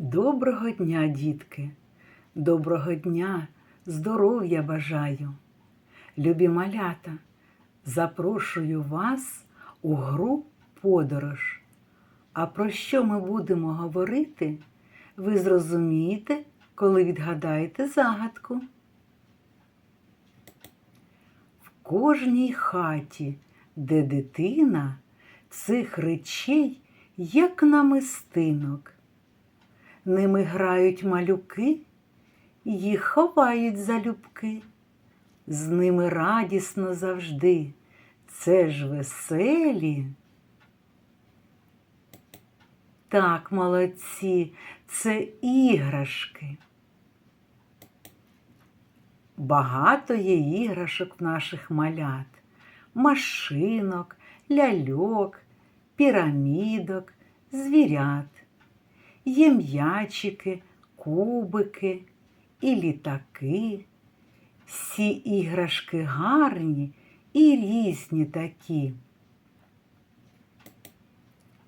Доброго дня, дітки, доброго дня, здоров'я бажаю. Любі малята, запрошую вас у гру подорож. А про що ми будемо говорити, ви зрозумієте, коли відгадаєте загадку. В кожній хаті, де дитина, цих речей, як намистинок. Ними грають малюки, їх ховають залюбки. З ними радісно завжди. Це ж веселі. Так, молодці, це іграшки. Багато є іграшок наших малят, машинок, ляльок, пірамідок, звірят. Є м'ячики, кубики і літаки. Всі іграшки гарні і різні такі.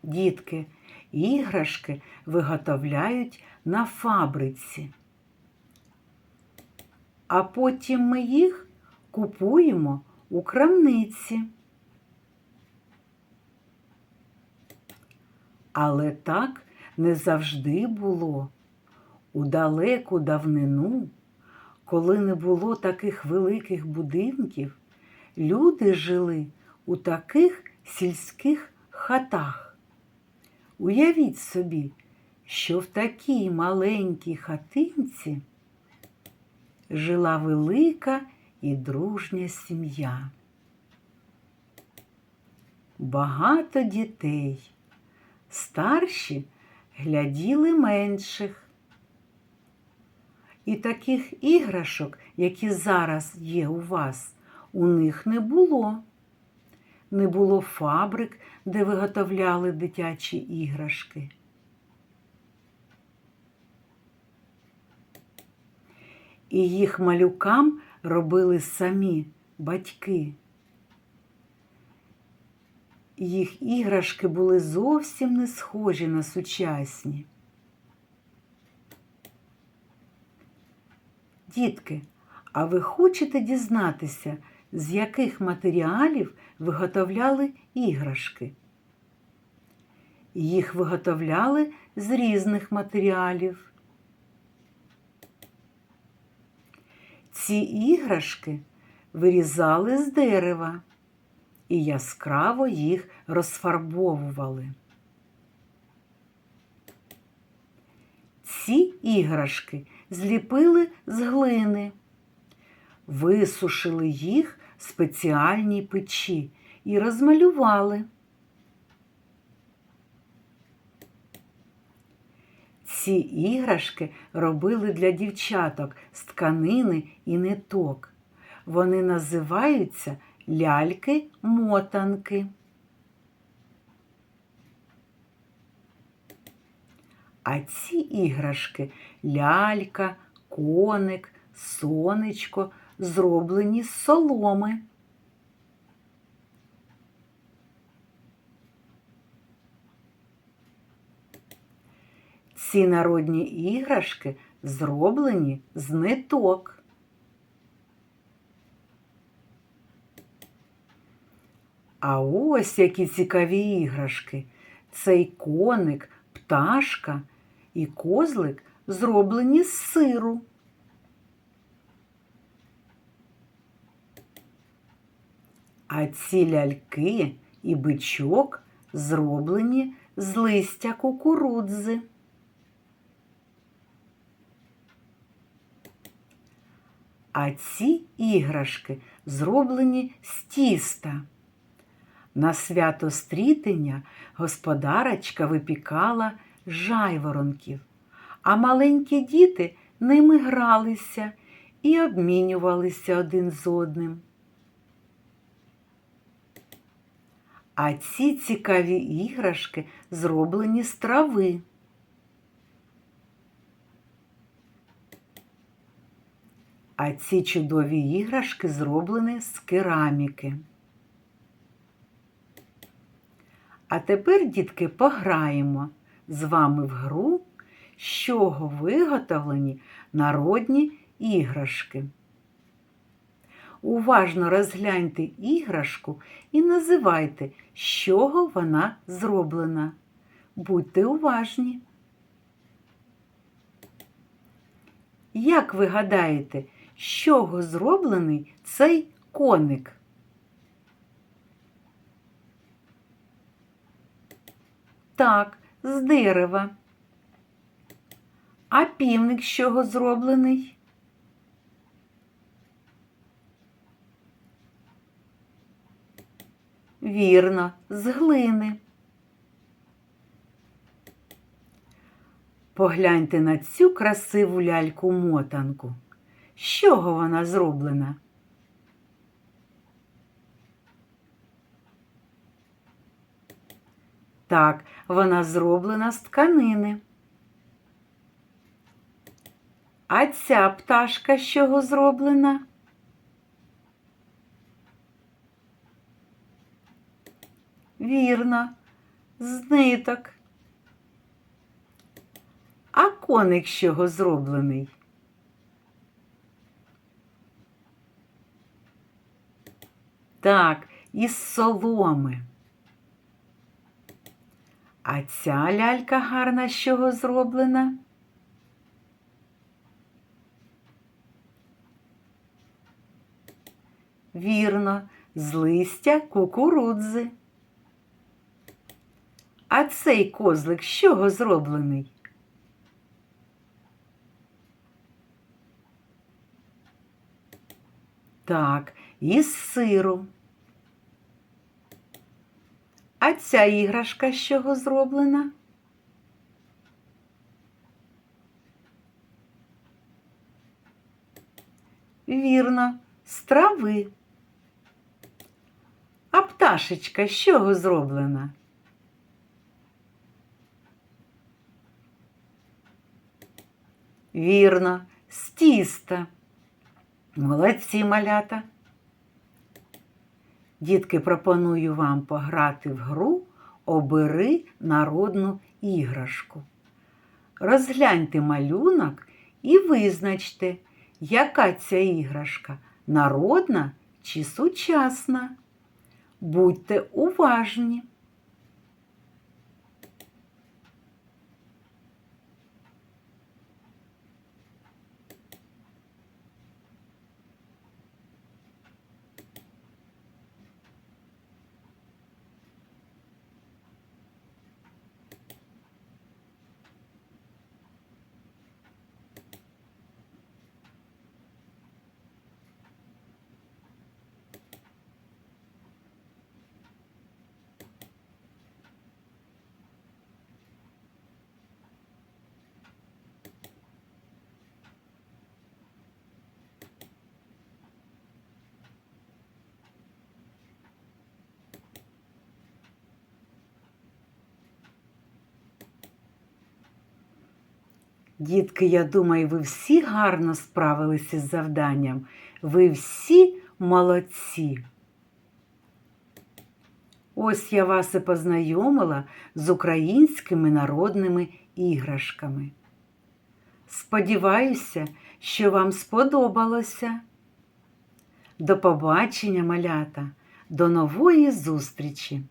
Дітки, іграшки виготовляють на фабриці, а потім ми їх купуємо у крамниці. Але так не завжди було. У далеку давнину, коли не було таких великих будинків, люди жили у таких сільських хатах. Уявіть собі, що в такій маленькій хатинці жила велика і дружня сім'я. Багато дітей, старші гляділи менших. І таких іграшок, які зараз є у вас, у них не було. Не було фабрик, де виготовляли дитячі іграшки. І їх малюкам робили самі батьки. Їх іграшки були зовсім не схожі на сучасні. Дітки, а ви хочете дізнатися, з яких матеріалів виготовляли іграшки? Їх виготовляли з різних матеріалів. Ці іграшки вирізали з дерева і яскраво їх розфарбовували. Ці іграшки зліпили з глини, висушили їх в спеціальній печі і розмалювали. Ці іграшки робили для дівчаток з тканини і ниток. Вони називаються ляльки-мотанки. А ці іграшки лялька, коник, сонечко зроблені з соломи. Ці народні іграшки зроблені з ниток. А ось які цікаві іграшки. Цей коник, пташка і козлик зроблені з сиру. А ці ляльки і бичок зроблені з листя кукурудзи. А ці іграшки зроблені з тіста. На свято стрітення господарочка випікала жайворонків, а маленькі діти ними гралися і обмінювалися один з одним. А ці цікаві іграшки зроблені з трави. А ці чудові іграшки зроблені з кераміки. А тепер, дітки, пограємо з вами в гру, з чого виготовлені народні іграшки. Уважно розгляньте іграшку і називайте, з чого вона зроблена. Будьте уважні. Як ви гадаєте, з чого зроблений цей коник? Так, з дерева. А півник з чого зроблений? Вірно, з глини. Погляньте на цю красиву ляльку-мотанку. З чого вона зроблена? Так, вона зроблена з тканини. А ця пташка з чого зроблена? Вірно, з ниток. А коник з чого зроблений? Так, із соломи. А ця лялька гарна з чого зроблена? Вірно, з листя кукурудзи. А цей козлик з чого зроблений? Так, із сиру. А ця іграшка з чого зроблена? Вірно, з трави. А пташечка з чого зроблена? Вірно, з тіста. Молодці малята. Дітки, пропоную вам пограти в гру Обери народну іграшку. Розгляньте малюнок і визначте, яка ця іграшка народна чи сучасна. Будьте уважні. Дітки, я думаю, ви всі гарно справилися з завданням. Ви всі молодці. Ось я вас і познайомила з українськими народними іграшками. Сподіваюся, що вам сподобалося. До побачення, малята, до нової зустрічі!